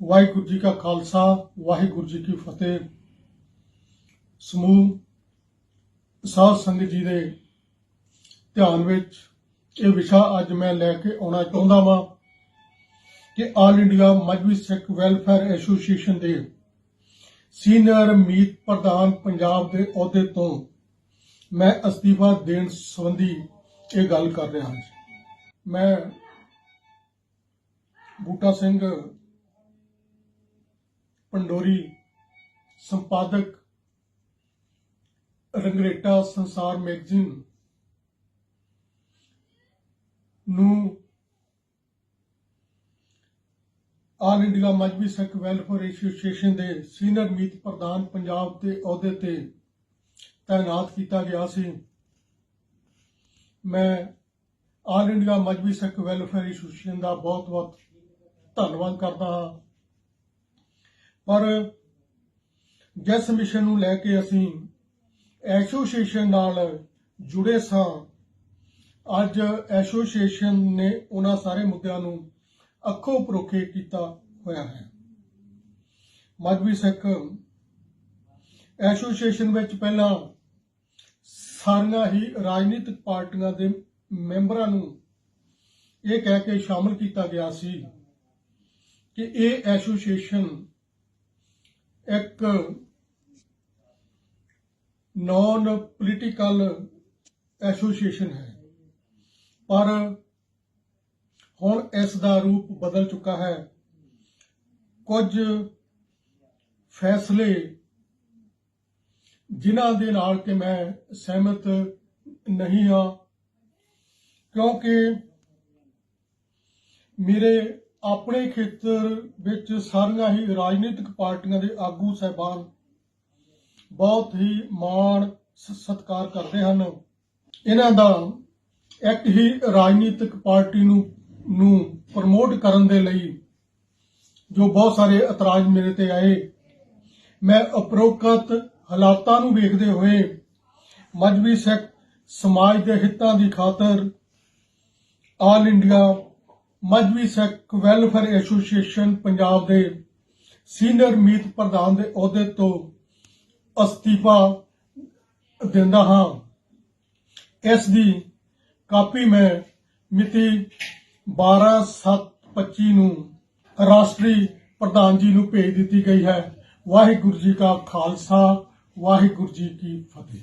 ਵਾਹਿਗੁਰੂ ਜੀ ਕਾ ਖਾਲਸਾ, ਵਾਹਿਗੁਰੂ ਜੀ ਕੀ ਫਤਿਹ। ਸਮੂਹ ਸਾਧ ਸੰਗਤ ਜੀ ਦੇ ਧਿਆਨ ਵਿੱਚ ਇਹ ਵਿਸ਼ਾ ਅੱਜ ਮੈਂ ਲੈ ਕੇ ਆਉਣਾ ਚਾਹੁੰਦਾ ਹਾਂ ਕਿ all India Mazhabi Sikh welfare association ਦੇ ਸੀਨੀਅਰ ਮੀਤ ਪ੍ਰਧਾਨ ਪੰਜਾਬ ਦੇ ਅਹੁਦੇ ਤੋਂ ਮੈਂ ਅਸਤੀਫਾ ਦੇਣ ਸੰਬੰਧੀ ਇਹ ਗੱਲ ਕਰ ਰਿਹਾ ਹਾਂ ਮੈਂ ਬੂਟਾ ਸਿੰਘ ਪੰਡੋਰੀ, ਸੰਪਾਦਕ, ਰੰਗਰੇਟਾ ਸੰਸਾਰ ਮੈਗਜ਼ੀਨ ਨੂੰ all India Mazhabi Sikh welfare association ਦੇ ਸੀਨੀਅਰ ਮੀਤ ਪ੍ਰਧਾਨ ਪੰਜਾਬ ਦੇ ਅਹੁਦੇ ਤੇ ਤਾਇਨਾਤ ਕੀਤਾ ਗਿਆ ਸੀ। ਮੈਂ all India Mazhabi Sikh welfare association ਦਾ ਬਹੁਤ-ਬਹੁਤ ਧੰਨਵਾਦ ਕਰਦਾ ਹਾਂ। ਪਰ ਜਿਸ ਮਿਸ਼ਨ ਨੂੰ ਲੈ ਕੇ ਅਸੀਂ ਐਸੋਸੀਏਸ਼ਨ ਨਾਲ ਜੁੜੇ ਸਾਂ, ਅੱਜ ਐਸੋਸੀਏਸ਼ਨ ਨੇ ਉਹਨਾਂ ਸਾਰੇ ਮੁੱਦਿਆਂ ਨੂੰ ਅੱਖੋਂ ਪਰੋਖੇ ਕੀਤਾ ਹੋਇਆ ਹੈ। ਮਜਬੀ ਸਿੱਖ, ਐਸੋਸੀਏਸ਼ਨ ਵਿੱਚ ਪਹਿਲਾਂ ਸਾਰੀਆਂ ਹੀ ਰਾਜਨੀਤਿਕ ਪਾਰਟੀਆਂ ਦੇ ਮੈਂਬਰਾਂ ਨੂੰ ਇਹ ਕਹਿ ਕੇ ਸ਼ਾਮਲ ਕੀਤਾ ਗਿਆ ਸੀ ਕਿ ਇਹ ਐਸੋਸੀਏਸ਼ਨ ਇੱਕ ਨਾਨ ਪੋਲੀਟੀਕਲ ਐਸੋਸੀਏਸ਼ਨ ਹੈ। ਪਰ ਹੁਣ ਇਸ ਦਾ ਰੂਪ ਬਦਲ ਚੁੱਕਾ ਹੈ। ਕੁਝ ਫੈਸਲੇ ਜਿਨ੍ਹਾਂ ਦੇ ਨਾਲ ਕਿ ਮੈਂ ਸਹਿਮਤ ਨਹੀਂ ਹਾਂ, ਕਿਉਂਕਿ ਮੇਰੇ ਆਪਣੇ ਖੇਤਰ ਵਿੱਚ ਸਾਰੀਆਂ ਹੀ ਰਾਜਨੀਤਿਕ ਪਾਰਟੀਆਂ ਦੇ ਆਗੂ ਸਹਿਬਾਨ ਬਹੁਤ ਹੀ ਮਾਣ ਸਤਿਕਾਰ ਕਰਦੇ ਹਨ। ਇਹਨਾਂ ਦਾ ਇੱਕ ਹੀ ਰਾਜਨੀਤਿਕ ਪਾਰਟੀ ਨੂੰ ਨੂੰ ਪ੍ਰਮੋਟ ਕਰਨ ਦੇ ਲਈ ਜੋ ਬਹੁਤ ਸਾਰੇ ਇਤਰਾਜ਼ ਮੇਰੇ ਤੇ ਆਏ। ਮੈਂ ਉਪਰੋਕਤ ਹਾਲਾਤਾਂ ਨੂੰ ਵੇਖਦੇ ਹੋਏ ਮਜਬੀ ਸਿੱਖ ਸਮਾਜ ਦੇ ਹਿੱਤਾਂ ਦੀ ਖਾਤਰ all India Mazhabi Sikh welfare association Punjab ਦੇ ਸੀਨੀਅਰ ਮੀਤ ਪ੍ਰਧਾਨ ਦੇ ਅਹੁਦੇ ਤੋਂ ਅਸਤੀਫਾ ਦਿੰਦਾ ਹਾਂ। ਇਸ ਦੀ ਕਾਪੀ ਮੈਂ ਮਿਤੀ 12/7/25 ਨੂੰ ਰਾਸ਼ਟਰੀ ਪ੍ਰਧਾਨ ਜੀ ਨੂੰ ਭੇਜ ਦਿੱਤੀ ਗਈ ਹੈ। ਵਾਹਿਗੁਰੂ ਜੀ ਕਾ ਖਾਲਸਾ, ਵਾਹਿਗੁਰੂ ਜੀ ਕੀ ਫਤਿਹ।